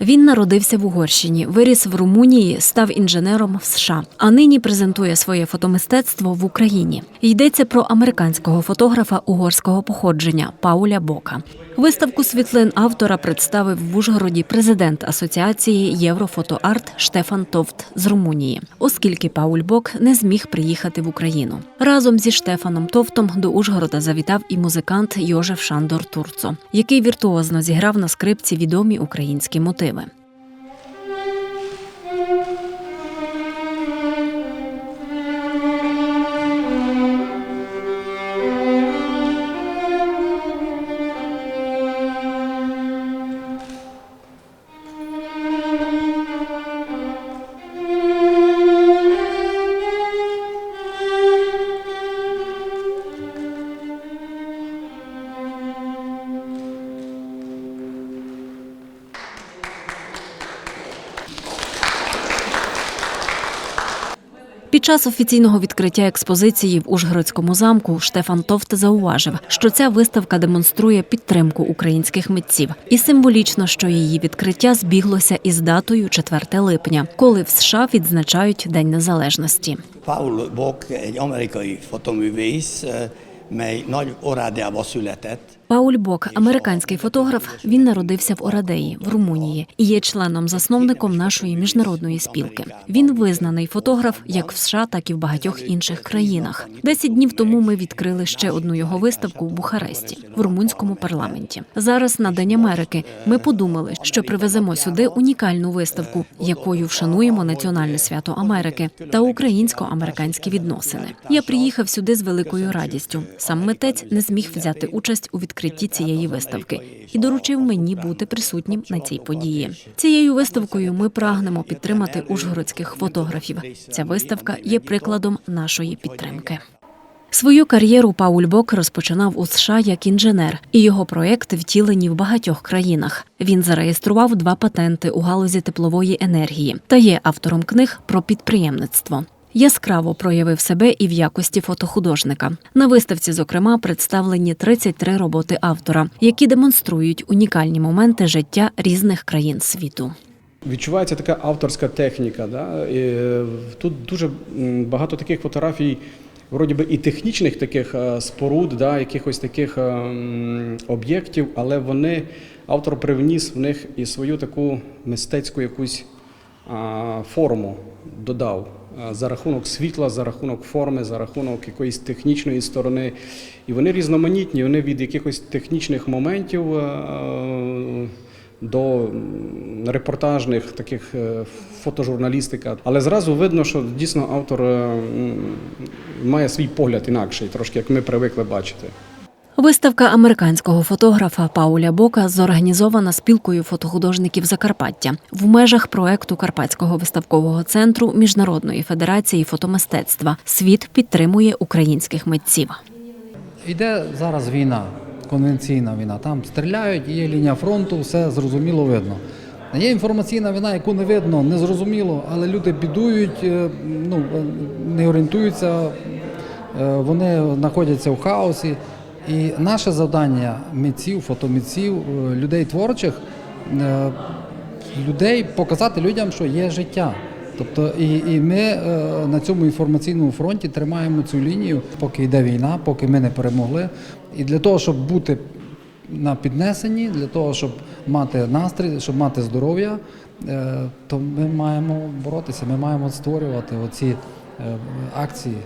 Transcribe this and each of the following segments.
Він народився в Угорщині, виріс в Румунії, став інженером в США, а нині презентує своє фотомистецтво в Україні. Йдеться про американського фотографа угорського походження Пауля Бока. Виставку світлин автора представив в Ужгороді президент Асоціації Єврофотоарт Штефан Товт з Румунії, оскільки Пауль Бок не зміг приїхати в Україну. Разом зі Штефаном Товтом до Ужгорода завітав і музикант Йожеф Шандор Турцо, який віртуозно зіграв на скрипці відомі українські мотиви мотиви. Під час офіційного відкриття експозиції в Ужгородському замку Штефан Товт зауважив, що ця виставка демонструє підтримку українських митців, і символічно, що її відкриття збіглося із датою 4 липня, коли в США відзначають День Незалежності. Egy amerikai fotoművész, eh, mely nagy Orádiába született. Пауль Бок, американський фотограф, він народився в Орадеї в Румунії і є членом-засновником нашої міжнародної спілки. Він визнаний фотограф як в США, так і в багатьох інших країнах. Десять днів тому ми відкрили ще одну його виставку в Бухаресті в румунському парламенті. Зараз на День Америки ми подумали, що привеземо сюди унікальну виставку, якою вшануємо національне свято Америки та українсько-американські відносини. Я приїхав сюди з великою радістю. Сам митець не зміг взяти участь у відкритті цієї виставки і доручив мені бути присутнім на цій події. Цією виставкою ми прагнемо підтримати ужгородських фотографів. Ця виставка є прикладом нашої підтримки. Свою кар'єру Пауль Бок розпочинав у США як інженер, і його проекти втілені в багатьох країнах. Він зареєстрував два патенти у галузі теплової енергії та є автором книг про підприємництво. Яскраво проявив себе і в якості фотохудожника. На виставці, зокрема, представлені 33 роботи автора, які демонструють унікальні моменти життя різних країн світу. Відчувається така авторська техніка. Да? І е, тут дуже багато таких фотографій, вроді би і технічних таких е, споруд, да? якихось таких е, об'єктів, але вони автор привніс в них і свою таку мистецьку якусь форму додав за рахунок світла, за рахунок форми, за рахунок якоїсь технічної сторони. І вони різноманітні, вони від якихось технічних моментів. е, до репортажних таких е, фотожурналістика. Але зразу видно, що дійсно автор е, має свій погляд інакший, трошки як ми привикли бачити. Виставка американського фотографа Пауля Бока зорганізована спілкою фотохудожників Закарпаття в межах проекту Карпатського виставкового центру Міжнародної федерації фотомистецтва. Світ підтримує українських митців. Йде зараз війна, конвенційна війна. Там стріляють, є лінія фронту, все зрозуміло видно. Є інформаційна війна, яку не видно, не зрозуміло, але люди бідують, е, ну, е, не орієнтуються, е, вони знаходяться в хаосі. І наше завдання митців, фотомитців, е, людей творчих, е, людей показати людям, що є життя. Тобто, і, і ми е, на цьому інформаційному фронті тримаємо цю лінію, поки йде війна, поки ми не перемогли. І для того, щоб бути на піднесенні, для того, щоб мати настрій, щоб мати здоров'я, то ми маємо боротися, ми маємо створювати оці акції.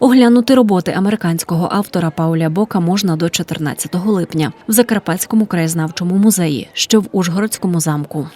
Оглянути роботи американського автора Пауля Бока можна до 14 липня в Закарпатському краєзнавчому музеї, що в Ужгородському замку.